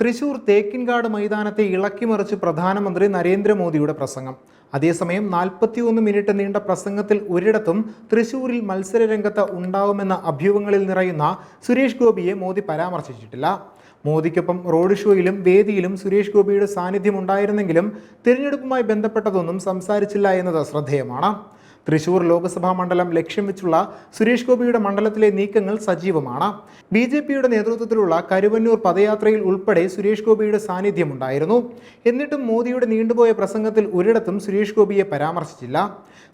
തൃശൂർ തേക്കിൻകാട് മൈതാനത്തെ ഇളക്കിമറിച്ച് പ്രധാനമന്ത്രി നരേന്ദ്രമോദിയുടെ പ്രസംഗം. അതേസമയം നാൽപ്പത്തിയൊന്ന് മിനിറ്റ് നീണ്ട പ്രസംഗത്തിൽ ഒരിടത്തും തൃശൂരിൽ മത്സരരംഗത്ത് ഉണ്ടാവുമെന്ന അഭ്യൂഹങ്ങളിൽ നിറയുന്ന സുരേഷ് ഗോപിയെ മോദി പരാമർശിച്ചിട്ടില്ല. മോദിക്കൊപ്പം റോഡ് ഷോയിലും വേദിയിലും സുരേഷ് ഗോപിയുടെ സാന്നിധ്യം ഉണ്ടായിരുന്നെങ്കിലും തിരഞ്ഞെടുപ്പുമായി ബന്ധപ്പെട്ടതൊന്നും സംസാരിച്ചില്ല എന്നത് ശ്രദ്ധേയമാണ്. തൃശൂർ ലോക്സഭാ മണ്ഡലം ലക്ഷ്യം വെച്ചുള്ള സുരേഷ് ഗോപിയുടെ മണ്ഡലത്തിലെ നീക്കങ്ങൾ സജീവമാണ്. ബി ജെ പിയുടെ നേതൃത്വത്തിലുള്ള കരുവന്നൂർ പദയാത്രയിൽ ഉൾപ്പെടെ സുരേഷ് ഗോപിയുടെ സാന്നിധ്യമുണ്ടായിരുന്നു. എന്നിട്ടും മോദിയുടെ നീണ്ടുപോയ പ്രസംഗത്തിൽ ഒരിടത്തും സുരേഷ് ഗോപിയെ പരാമർശിച്ചില്ല.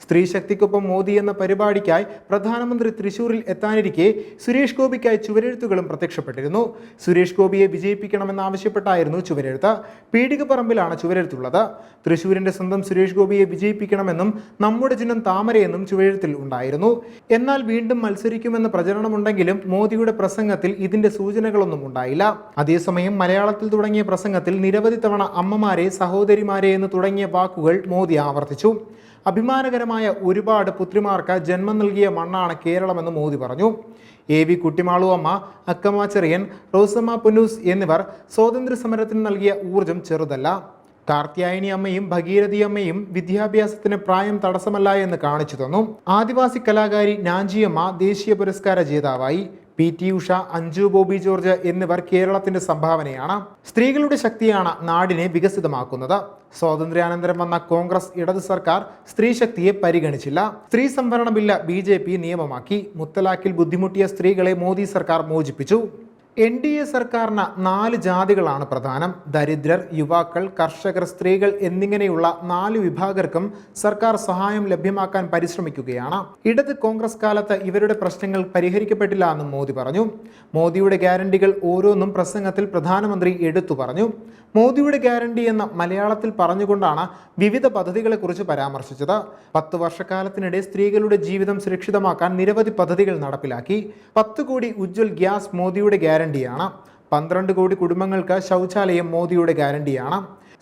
സ്ത്രീ ശക്തിക്കൊപ്പം മോദി എന്ന പരിപാടിക്കായി പ്രധാനമന്ത്രി തൃശൂരിൽ എത്താനിരിക്കെ സുരേഷ് ഗോപിക്കായി ചുവരെഴുത്തുകളും പ്രത്യക്ഷപ്പെട്ടിരുന്നു. സുരേഷ് ഗോപിയെ വിജയിപ്പിക്കണമെന്നാവശ്യപ്പെട്ടായിരുന്നു ചുവരെഴുത്ത്. പീടികപ്പറമ്പിലാണ് ചുവരെഴുത്തുള്ളത്. തൃശൂരിന്റെ സ്വന്തം സുരേഷ് ഗോപിയെ വിജയിപ്പിക്കണമെന്നും നമ്മുടെ ചിഹ്നം താമരയെന്നും ചുവഴത്തിൽ ഉണ്ടായിരുന്നു. എന്നാൽ വീണ്ടും മത്സരിക്കുമെന്ന പ്രചരണമുണ്ടെങ്കിലും മോദിയുടെ പ്രസംഗത്തിൽ ഇതിന്റെ സൂചനകളൊന്നും ഉണ്ടായില്ല. അതേസമയം മലയാളത്തിൽ തുടങ്ങിയ പ്രസംഗത്തിൽ നിരവധി തവണ അമ്മമാരെ സഹോദരിമാരെ എന്ന് തുടങ്ങിയ വാക്കുകൾ മോദി ആവർത്തിച്ചു. അഭിമാനകരമായ ഒരുപാട് പുത്രിമാർക്ക് ജന്മം നൽകിയ മണ്ണാണ് കേരളമെന്ന് മോദി പറഞ്ഞു. എ വി കുട്ടിമാളു അമ്മ അക്കമ്മ ചെറിയൻ റോസമ്മ പുനൂസ് എന്നിവർ സ്വാതന്ത്ര്യ സമരത്തിന് നൽകിയ ഊർജം ചെറുതല്ല. കാർത്യായനി അമ്മയും ഭഗീരഥി അമ്മയും വിദ്യാഭ്യാസത്തിന് പ്രായം തടസ്സമല്ല എന്ന് കാണിച്ചു തന്നു. ആദിവാസി കലാകാരി നാഞ്ചിയമ്മ ദേശീയ പുരസ്കാര ജേതാവായി. പി ടി ഉഷ അഞ്ജു ബോബി ജോർജ് എന്നിവർ കേരളത്തിന്റെ സംഭാവനയാണ്. സ്ത്രീകളുടെ ശക്തിയാണ് നാടിനെ വികസിതമാക്കുന്നത്. സ്വാതന്ത്ര്യാനന്തരം വന്ന കോൺഗ്രസ് ഇടത് സർക്കാർ സ്ത്രീ ശക്തിയെ പരിഗണിച്ചില്ല. സ്ത്രീ സംവരണ ബില്ല് ബി നിയമമാക്കി. മുത്തലാഖിൽ ബുദ്ധിമുട്ടിയ സ്ത്രീകളെ മോദി സർക്കാർ മോചിപ്പിച്ചു. എൻ ഡി എ സർക്കാരിന് നാല് ജാതികളാണ് പ്രധാനം. ദരിദ്രർ യുവാക്കൾ കർഷകർ സ്ത്രീകൾ എന്നിങ്ങനെയുള്ള നാല് വിഭാഗർക്കും സർക്കാർ സഹായം ലഭ്യമാക്കാൻ പരിശ്രമിക്കുകയാണ്. ഇടത് കോൺഗ്രസ് കാലത്ത് ഇവരുടെ പ്രശ്നങ്ങൾ പരിഹരിക്കപ്പെട്ടില്ല എന്നും മോദി പറഞ്ഞു. മോദിയുടെ ഗ്യാരണ്ടികൾ ഓരോന്നും പ്രസംഗത്തിൽ പ്രധാനമന്ത്രി എടുത്തു പറഞ്ഞു. മോദിയുടെ ഗ്യാരണ്ടി എന്ന മലയാളത്തിൽ പറഞ്ഞുകൊണ്ടാണ് വിവിധ പദ്ധതികളെക്കുറിച്ച് പരാമർശിച്ചത്. പത്ത് വർഷക്കാലത്തിനിടെ സ്ത്രീകളുടെ ജീവിതം സുരക്ഷിതമാക്കാൻ നിരവധി പദ്ധതികൾ നടപ്പിലാക്കി. പത്ത് കോടി ഉജ്ജ്വൽ ഗ്യാസ് മോദിയുടെ ഗ്യാരണ്ടിയാണ്. പന്ത്രണ്ട് കോടി കുടുംബങ്ങൾക്ക് ശൗചാലയം മോദിയുടെ ഗ്യാരണ്ടിയാണ്.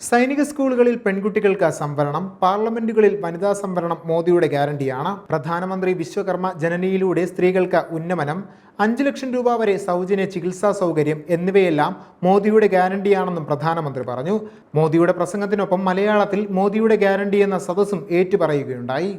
സൈനിക സ്കൂളുകളിൽ പെൺകുട്ടികൾക്ക് സംവരണം പാർലമെന്റുകളിൽ വനിതാ സംവരണം മോദിയുടെ ഗ്യാരണ്ടിയാണ്. പ്രധാനമന്ത്രി വിശ്വകർമ്മ ജനനിയിലൂടെ സ്ത്രീകൾക്ക് ഉന്നമനം അഞ്ച് ലക്ഷം രൂപ വരെ സൗജന്യ ചികിത്സാ സൗകര്യം എന്നിവയെല്ലാം മോദിയുടെ ഗ്യാരണ്ടിയാണെന്നും പ്രധാനമന്ത്രി പറഞ്ഞു. മോദിയുടെ പ്രസംഗത്തിനൊപ്പം മലയാളത്തിൽ മോദിയുടെ ഗ്യാരണ്ടി എന്ന സദസ്സും ഏറ്റുപറയുകയുണ്ടായി.